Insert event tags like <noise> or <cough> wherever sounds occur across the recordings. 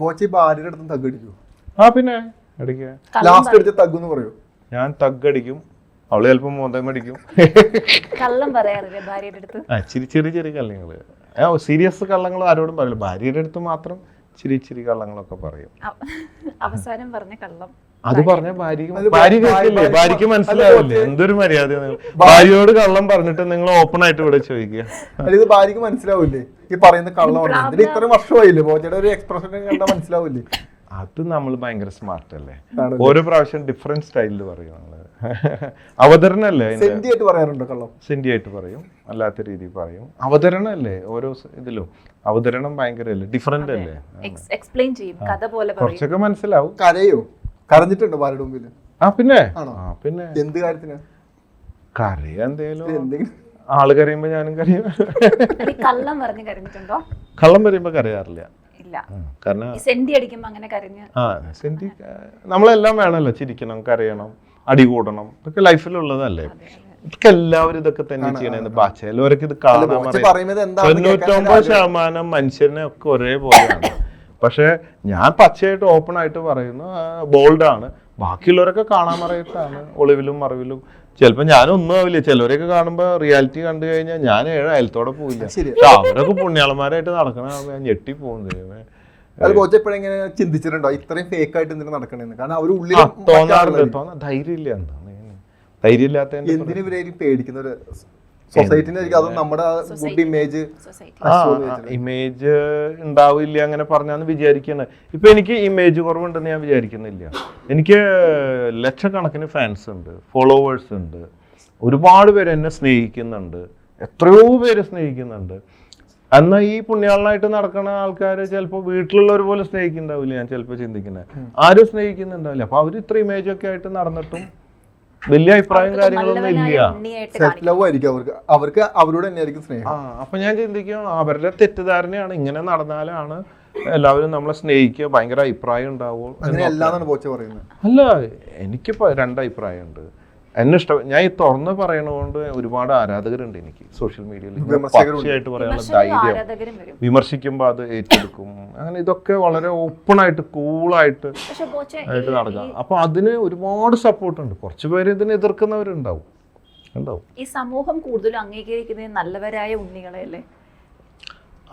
ബോച്ച ഭാര്യയുടെ അടുത്ത് തഗ് അടിക്കൂ ആ പിന്നെ. അടിക്കുക ലാസ്റ്റ് അടിച്ച തഗ് എന്ന് പറയൂ? ഞാൻ തഗ്ഗടിക്കും അവൾ ചിലപ്പോ മോന്തം അടിക്കും. കള്ളം പറയാറില്ലേ ഭാര്യയുടെ അടുത്ത്? ആ ചിരി ചെറിയ ചെറിയ കള്ളങ്ങൾ. സീരിയസ് കള്ളങ്ങൾ ആരോടും പറയില്ല. ഭാര്യയുടെ അടുത്ത് മാത്രം ചിരി ചിരി കള്ളങ്ങളൊക്കെ പറയും. അവസാനം പറഞ്ഞ കള്ളം. അത് പറഞ്ഞ ഭാര്യക്ക് ഭാര്യ ഭാര്യക്ക് മനസ്സിലാവില്ലേ? എന്തൊരു മര്യാദ ഭാര്യയോട് കള്ളം പറഞ്ഞിട്ട് നിങ്ങൾ ഓപ്പൺ ആയിട്ട് ഇവിടെ ചോദിക്കുക. ഇത് ഭാര്യക്ക് മനസ്സിലാവില്ലേ? ഈ പറയുന്ന കള്ളം ഇതിന് ഇത്രയും വർഷമായില്ലേ? ബോജയുടെ ഒരു എക്സ്പ്രഷൻ കണ്ടാൽ മനസ്സിലാവില്ലേ? അത് നമ്മൾ ഭയങ്കര സ്മാർട്ട് അല്ലേ? ഓരോ പ്രാവശ്യം ഡിഫറെന്റ് സ്റ്റൈലിൽ പറയും നമ്മൾ. <laughs> അവതരണല്ലേ സെന്റിയായിട്ട് സെന്റി ആയിട്ട് പറയാറുണ്ടോ കള്ളം? സെന്റിയായിട്ട് പറയും. അല്ലാത്ത രീതിയിൽ പറയും. അവതരണല്ലേ? ഓരോ ഇതിലും. അവതരണം ഭയങ്കര അല്ലേ ഡിഫറെന്റ് അല്ലേ? എക്സ്പ്ലെയിൻ ചെയ്യും. കഥ പോലെ കുറച്ചൊക്കെ മനസ്സിലാവും. കരയോ? കരഞ്ഞിട്ടുണ്ടോ ഭാര്യയുടെ മുമ്പിൽ ആ പിന്നെ? ആണോ? ആ പിന്നെ. എന്ത് കാര്യത്തിന്? കരയാ എന്തേലും? എന്തെങ്കിലും? ആൾ കരയുമ്പോ ഞാനും കരയും. ഈ കള്ളം പറഞ്ഞ് കരഞ്ഞിട്ടുണ്ടോ? കള്ളം പറയുമ്പോ കരയാറില്ല. ഇല്ല. കാരണം ഈ സെന്റി അടിക്കുമ്പോ അങ്ങനെ കരഞ്ഞ് ആ സെന്റി നമ്മളെല്ലാം വേണമല്ലോ ചിരിക്കണം കരയണം അടി കൂടണം. ഇതൊക്കെ ലൈഫിലുള്ളതല്ലേ. ഇതൊക്കെ എല്ലാവരും ഇതൊക്കെ തന്നെ ചെയ്യണേന്ന് ബാ ചിലവരൊക്കെ ഇത് കാണാൻ തൊണ്ണൂറ്റൊമ്പത് ശതമാനം മനുഷ്യനെ ഒക്കെ ഒരേപോലെയാണ്. പക്ഷെ ഞാൻ പച്ചയായിട്ട് ഓപ്പൺ ആയിട്ട് പറയുന്നു ബോൾഡാണ് ബാക്കിയുള്ളവരൊക്കെ കാണാൻ മറിയിട്ടാണ് ഒളിവിലും മറിവിലും. ചിലപ്പോൾ ഞാനൊന്നും ആവില്ല. ചിലവരെയൊക്കെ കാണുമ്പോൾ റിയാലിറ്റി കണ്ടു കഴിഞ്ഞാൽ ഞാൻ ഏഴ് അയലത്തോടെ പോയില്ല. പക്ഷെ അവരൊക്കെ പുണ്യാളന്മാരായിട്ട് നടക്കണ ഞാൻ ഞെട്ടി പോകുന്നത് അത് ബോച്ച എപ്പോഴെങ്ങനെ ചിന്തിച്ചിട്ടുണ്ടോ? ഇത്രയും ഫേക്ക് ആയിട്ട് എന്തിനാ നടക്കണെന്ന്? കാരണം അവർ ഉള്ളിൽ തോന്നാറുണ്ട് തോന്നാ. ധൈര്യം ഇല്ല എന്താണ്? ധൈര്യമില്ലാത്ത എന്തിനു പേടിക്കുന്ന ഒരു സൊസൈറ്റിനെ നമ്മുടെ ഗുഡ് ഇമേജ് ഇമേജ് ഉണ്ടാവില്ല അങ്ങനെ പറഞ്ഞാന്ന് വിചാരിക്കുന്നത് ഇപ്പൊ എനിക്ക് ഇമേജ് കുറവുണ്ടെന്ന് ഞാൻ വിചാരിക്കുന്നില്ല. എനിക്ക് ലക്ഷക്കണക്കിന് ഫാൻസ് ഉണ്ട് ഫോളോവേഴ്സ് ഉണ്ട്. ഒരുപാട് പേര് എന്നെ സ്നേഹിക്കുന്നുണ്ട്. എത്രയോ പേര് സ്നേഹിക്കുന്നുണ്ട്. എന്നാൽ ഈ പുണ്യാളനായിട്ട് നടക്കുന്ന ആൾക്കാരെ ചിലപ്പോൾ വീട്ടിലുള്ളവർ പോലെ സ്നേഹിക്കുന്നുണ്ടാവില്ല ഞാൻ ചിലപ്പോൾ ചിന്തിക്കുന്നത് ആരും സ്നേഹിക്കുന്നുണ്ടാവില്ല. അപ്പൊ അവർ ഇത്ര ഇമേജ് ഒക്കെ ആയിട്ട് നടന്നിട്ടും വലിയ അഭിപ്രായം കാര്യങ്ങളൊന്നും ഇല്ല. ലവ് ആയിരിക്കും അവർക്ക്. അവർക്ക് അവരോട് തന്നെയായിരിക്കും സ്നേഹം. ആ അപ്പൊ ഞാൻ ചിന്തിക്കും അവരുടെ തെറ്റിദ്ധാരണയാണ് ഇങ്ങനെ നടന്നാലാണ് എല്ലാവരും നമ്മളെ സ്നേഹിക്കുക. ഭയങ്കര അഭിപ്രായം പറയുന്നത്. അല്ല എനിക്കിപ്പോ രണ്ട് അഭിപ്രായമുണ്ട്. എന്നെ ഇഷ്ടം. ഞാൻ ഈ തുറന്ന് പറയണതുകൊണ്ട് ഒരുപാട് ആരാധകരുണ്ട് എനിക്ക് സോഷ്യൽ മീഡിയയിൽ. പച്ചയായിട്ട് പറയാനുള്ള ധൈര്യം. ആരാധകരും വരും. വിമർശിക്കുമ്പോൾ അത് ഏറ്റെടുക്കും. അങ്ങനെ ഇതൊക്കെ വളരെ ഓപ്പണായിട്ട് കൂളായിട്ട് ആയിട്ട് നടക്കാം. അപ്പൊ അതിന് ഒരുപാട് സപ്പോർട്ട് ഉണ്ട്. കുറച്ച് പേര് ഇതിനെ എതിർക്കുന്നവരുണ്ടാവും. ഉണ്ടാവും. ഈ സമൂഹം കൂടുതലും അംഗീകരിക്കുന്നത് നല്ലവരായ ഉണ്ണികളെ അല്ലേ?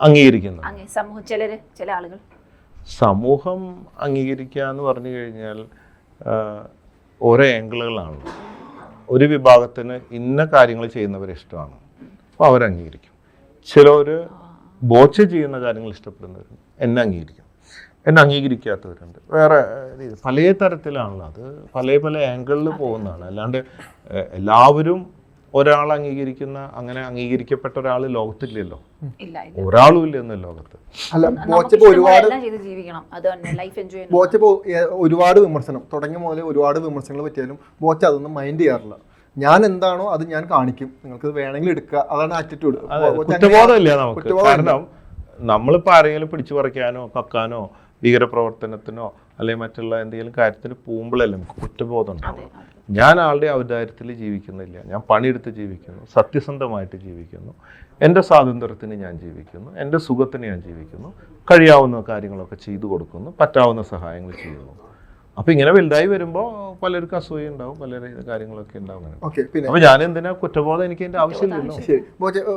അംഗീകരിക്കുന്നു അങ്ങേ സമൂഹം ചിലര് ചില ആളുകൾ. സമൂഹം അംഗീകരിക്കുക എന്ന് പറഞ്ഞു കഴിഞ്ഞാൽ ഓരോ ആംഗിളുകളാണ് ഒരു വിഭാഗത്തിന് ഇന്ന കാര്യങ്ങൾ ചെയ്യുന്നവരെ ഇഷ്ടമാണ്. അപ്പോൾ അവർ അംഗീകരിക്കും. ചിലർ ബോച്ച ചെയ്യുന്ന കാര്യങ്ങൾ ഇഷ്ടപ്പെടുന്നവരുണ്ട് എന്നെ അംഗീകരിക്കും. എന്നെ അംഗീകരിക്കാത്തവരുണ്ട്. വേറെ പല തരത്തിലാണല്ലോ അത് പല പല ആംഗിളിൽ പോകുന്നതാണ്. അല്ലാണ്ട് എല്ലാവരും ഒരാൾ അംഗീകരിക്കുന്ന അങ്ങനെ അംഗീകരിക്കപ്പെട്ട ഒരാൾ ലോകത്തില്ലല്ലോ. ഇല്ല ഇല്ല. ഒരാളും ഇല്ല ഇന്ന് ലോകത്ത്. അല്ല നമുക്ക് ബോച്ച ഇപ്പൊ ഒരുപാട് വിമർശനം. തുടങ്ങിയ മുതലേ ഒരുപാട് വിമർശനങ്ങൾ പറ്റിയാലും ബോച്ച അതൊന്നും മൈൻഡ് ചെയ്യാറില്ല. ഞാൻ എന്താണോ അത് ഞാൻ കാണിക്കും. നിങ്ങൾക്ക് വേണമെങ്കിൽ എടുക്കുക. അതാണ് ആറ്റിറ്റ്യൂഡ് കുറ്റബോധമില്ല നമുക്ക്. കാരണം നമ്മളിപ്പോൾ ആരെങ്കിലും പിടിച്ചു പറിക്കാനോ കക്കാനോ ഭീകരപ്രവർത്തനത്തിനോ അല്ലെങ്കിൽ മറ്റുള്ള എന്തെങ്കിലും കാര്യത്തിന് പോകുമ്പോഴല്ലേ നമുക്ക് കുറ്റബോധം ഉണ്ടാവും ഞാൻ ആളുടെ ഔദാര്യത്തിൽ ജീവിക്കുന്നില്ല. ഞാൻ പണിയെടുത്ത് ജീവിക്കുന്നു. സത്യസന്ധമായിട്ട് ജീവിക്കുന്നു. എന്റെ സ്വാതന്ത്ര്യത്തിന് ഞാൻ ജീവിക്കുന്നു. എന്റെ സുഖത്തിന് ഞാൻ ജീവിക്കുന്നു. കഴിയാവുന്ന കാര്യങ്ങളൊക്കെ ചെയ്തു കൊടുക്കുന്നു. പറ്റാവുന്ന സഹായങ്ങൾ ചെയ്യുന്നു. അപ്പോൾ ഇങ്ങനെ വലുതായി വരുമ്പോൾ പലർക്കും അസൂയ ഉണ്ടാവും പല കാര്യങ്ങളൊക്കെ ഉണ്ടാവും ഓക്കെ പിന്നെ അപ്പോൾ ഞാൻ എന്തിനാ കുറ്റബോധം എനിക്ക് എന്റെ ആവശ്യമില്ലല്ലോ. ശരി.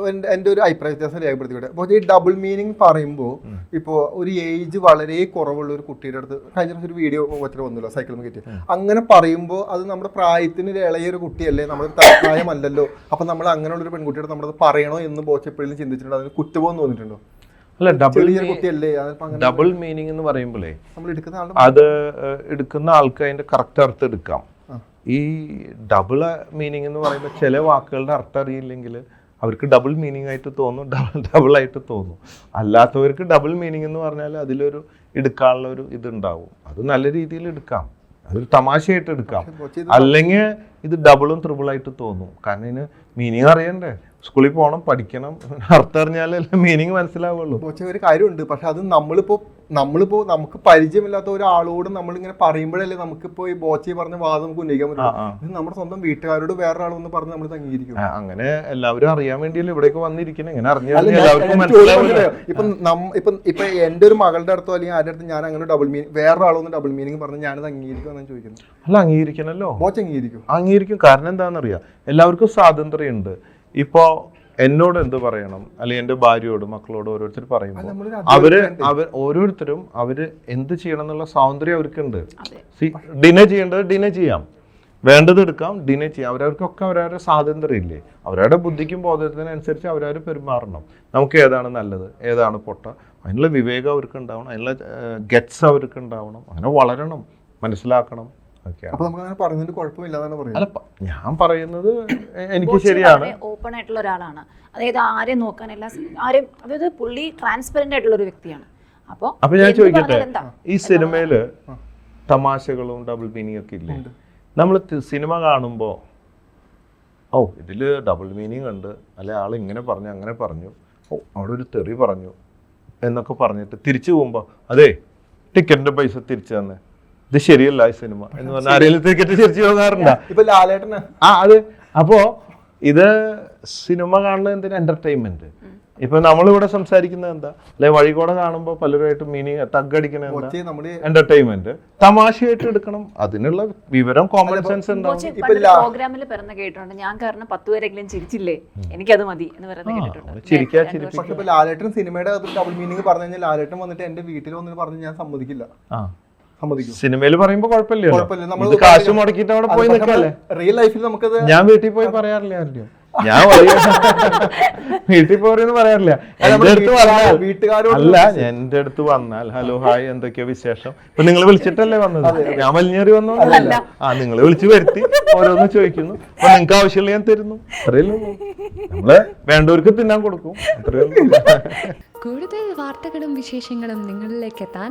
എന്റെ- എന്റെ ഒരു അഭിപ്രായ വ്യത്യാസം രേഖപ്പെടുത്തിക്കോട്ടെ. ബോച്ച ഈ ഡബിൾ മീനിങ് പറയുമ്പോൾ ഇപ്പോൾ ഒരു ഏജ് വളരെ കുറവുള്ള ഒരു കുട്ടിയുടെ അടുത്ത് കഴിഞ്ഞ ദിവസം ഒരു വീഡിയോ ഒത്തിരി വന്നല്ലോ സൈക്കിൾ കിട്ടി അങ്ങനെ പറയുമ്പോൾ അത് നമ്മുടെ പ്രായത്തിന് ഇളയ ഒരു കുട്ടിയല്ലേ നമ്മുടെ തലപ്രായമല്ലല്ലോ. അപ്പൊ നമ്മൾ അങ്ങനെയുള്ള ഒരു പെൺകുട്ടിയുടെ നമ്മളത് പറയണോ എന്ന് ബോച്ച എപ്പോഴും ചിന്തിച്ചിട്ടുണ്ടോ? അതിന് കുറ്റബോധം തോന്നിയിട്ടുണ്ടോ? അല്ല ഡബിൾ ഡബിൾ മീനിങ് എന്ന് പറയുമ്പോഴേ അത് എടുക്കുന്ന ആൾക്ക് അതിന്റെ കറക്റ്റ് അർത്ഥം എടുക്കാം. ഈ ഡബിൾ മീനിങ് എന്ന് പറയുമ്പോൾ ചില വാക്കുകളുടെ അർത്ഥം അറിയില്ലെങ്കിൽ അവർക്ക് ഡബിൾ മീനിങ് ആയിട്ട് തോന്നും ഡബിൾ ഡബിൾ ആയിട്ട് തോന്നും. അല്ലാത്തവർക്ക് ഡബിൾ മീനിങ് എന്ന് പറഞ്ഞാൽ അതിലൊരു എടുക്കാനുള്ള ഒരു ഇതുണ്ടാവും. അത് നല്ല രീതിയിൽ എടുക്കാം. അതൊരു തമാശയായിട്ട് എടുക്കാം. അല്ലെങ്കിൽ ഇത് ഡബിളും ത്രിബിളായിട്ട് തോന്നും. കാരണം ഇതിന് മീനിങ് അറിയണ്ടേ? സ്കൂളിൽ പോകണം പഠിക്കണം. അർത്ഥം അറിഞ്ഞാലേ മീനിങ് മനസ്സിലാവുള്ളൂ. പക്ഷെ ഒരു കാര്യമുണ്ട്. പക്ഷെ അത് നമ്മളിപ്പോ നമ്മളിപ്പോ നമുക്ക് പരിചയമില്ലാത്ത ഒരാളോട് നമ്മളിങ്ങനെ പറയുമ്പോഴല്ലേ നമുക്കിപ്പോ ഈ ബോച്ചി പറഞ്ഞ വാദം നമുക്ക് ഉന്നയിക്കാൻ പറ്റും. നമ്മുടെ സ്വന്തം വീട്ടുകാരോട് വേറൊരാളൊന്ന് പറഞ്ഞ് നമ്മൾ അംഗീകരിക്കും അങ്ങനെ എല്ലാവരും അറിയാൻ വേണ്ടിയല്ലേ ഇവിടേക്ക് വന്നിരിക്കുന്നത് ഇങ്ങനെ അറിഞ്ഞാൽ എല്ലാവർക്കും മനസ്സിലാവില്ല? ഇപ്പൊ ഇപ്പൊ ഇപ്പൊ എന്റെ ഒരു മകളുടെ അടുത്തോ അല്ലെങ്കിൽ ആരുടെ അടുത്ത് ഞാൻ അങ്ങനെ ഡബിൾ മീനിങ് വേറൊരാളൊന്ന് ഡബിൾ മീനിങ് പറഞ്ഞ് ഞാനത് അംഗീകരിക്കും എന്നാണ് ചോദിക്കുന്നത്. അല്ല അംഗീകരിക്കണല്ലോ. ബോച്ച് അംഗീകരിക്കും. അംഗീകരിക്കും. കാരണം എന്താണെന്നറിയാം? എല്ലാവർക്കും സ്വാതന്ത്ര്യമുണ്ട്. ഇപ്പോൾ എന്നോട് എന്ത് പറയണം? അല്ലെങ്കിൽ എന്റെ ഭാര്യയോട് മക്കളോട് ഓരോരുത്തർ പറയുമ്പോൾ അവർ അവർ ഓരോരുത്തരും അവർ എന്ത് ചെയ്യണം എന്നുള്ള സ്വാതന്ത്ര്യം അവർക്കുണ്ട്. ഡിനേ ചെയ്യേണ്ടത് ഡിനേ ചെയ്യാം. വേണ്ടത് എടുക്കാം ഡിനേ ചെയ്യാം. അവരവർക്കൊക്കെ അവരവരുടെ സ്വാതന്ത്ര്യം ഇല്ലേ അവരവരുടെ ബുദ്ധിക്കും ബോധത്തിനനുസരിച്ച് അവരവർ പെരുമാറണം. നമുക്ക് ഏതാണ് നല്ലത്? ഏതാണ് പൊട്ട? അതിനുള്ള വിവേകം അവർക്ക് ഉണ്ടാവണം അതിനുള്ള ഗെറ്റ്സ് അവർക്ക് ഉണ്ടാവണം അങ്ങനെ വളരണം. മനസ്സിലാക്കണം. അപ്പൊ നമുക്ക് അങ്ങനെ പറയുന്നതിന് കുഴപ്പമില്ലാന്നാണ് പറയുന്നത്. ഞാൻ പറയുന്നത് എനിക്ക് ശരിയാണ്. ഓപ്പൺ ആയിട്ടുള്ള ഒരാളാണ്. അതായത് ആരെയും നോക്കാനല്ല ആരെയും അതായത് പുള്ളി ട്രാൻസ്പെറന്റ് ആയിട്ടുള്ള ഒരു വ്യക്തിയാണ്. അപ്പോൾ അപ്പൊ ഞാൻ ചോദിക്കട്ടെ ഈ സിനിമയിൽ തമാശകളും ഡബിൾ മീനിങ് ഒക്കെ ഇല്ലേ? നമ്മൾ സിനിമ കാണുമ്പോ ഓ ഇതിൽ ഡബിൾ മീനിങ് ഉണ്ട്. അല്ലെ ആൾ ഇങ്ങനെ പറഞ്ഞു അങ്ങനെ പറഞ്ഞു. ഓ അവിടെ ഒരു തെറി പറഞ്ഞു എന്നൊക്കെ പറഞ്ഞിട്ട് തിരിച്ചു പോകുമ്പോ അതെ ടിക്കറ്റിന്റെ പൈസ തിരിച്ചു തന്നെ. ഇത് ശരിയല്ല ഈ സിനിമ എന്ന് പറഞ്ഞാൽ ആരെങ്കിലും തിരിക്കറ്റ് തിരിച്ചു പോകാറുണ്ടോ ഇപ്പൊ ലാലേട്ടന്. ആ അത് അപ്പോ ഇത് സിനിമ കാണുന്നത് എന്തിനാ? എന്റർടൈൻമെന്റ് ഇപ്പൊ നമ്മളിവിടെ സംസാരിക്കുന്നത് എന്താ? അല്ലെ വഴികൂടെ കാണുമ്പോൾ പലരുമായിട്ട് മീനിങ് നമ്മുടെ എന്റർടൈൻമെന്റ് തമാശയായിട്ട് എടുക്കണം. അതിനുള്ള വിവരം കോമൺ സെൻസ് പ്രോഗ്രാമിൽ കേട്ടിട്ടുണ്ട്. ഞാൻ കാരണം പത്ത് പേരെങ്കിലും ചിരിച്ചില്ലേ? എനിക്കത് മതി എന്ന് പറയുന്നത് ലാലേട്ടൻ സിനിമയുടെ ഡബിൾ മീനിങ് പറഞ്ഞു കഴിഞ്ഞാൽ ലാലേട്ടൻ വന്നിട്ട് എന്റെ വീട്ടിൽ വന്നിട്ട് പറഞ്ഞു ഞാൻ സമ്മതിക്കില്ല. ആ. സമ്മതിക്കും. സിനിമയിൽ പറയുമ്പോ കുഴപ്പമില്ലല്ലോ. കുഴപ്പമില്ല. നമ്മൾ കാശ് മുടക്കിട്ട് അവിടെ പോയി നിൽക്കല്ലേ റിയൽ ലൈഫിൽ നമുക്കത് ഞാൻ വീട്ടിൽ പോയി പറയാറില്ല ആരുടെയും. ഞാൻ പറയും വീട്ടിൽ പോരെന്ന് പറയാറില്ല. എന്റെ അടുത്ത് വന്നാൽ വീട്ടുകാരോട് അല്ല എന്റെ അടുത്ത് വന്നാൽ ഹലോ ഹായ് എന്തൊക്കെയാ വിശേഷം? ഇപ്പൊ നിങ്ങൾ വിളിച്ചിട്ടല്ലേ വന്നത്? ഞാൻ വലിഞ്ഞേറി വന്നു. ആ നിങ്ങൾ വിളിച്ചു വരുത്തി. ഓരോന്ന് ചോദിക്കുന്നു. അപ്പൊ നിങ്ങൾക്ക് ആവശ്യമില്ല ഞാൻ തരുന്നു. അത്രയല്ലേ ഉള്ളൂ. നമ്മൾ വേണ്ടവർക്ക് തിന്നാൻ കൊടുക്കും. അത്രയേ ഉള്ളൂ. കൂടുതൽ വാർത്തകളും വിശേഷങ്ങളും നിങ്ങളിലേക്ക് എത്താൻ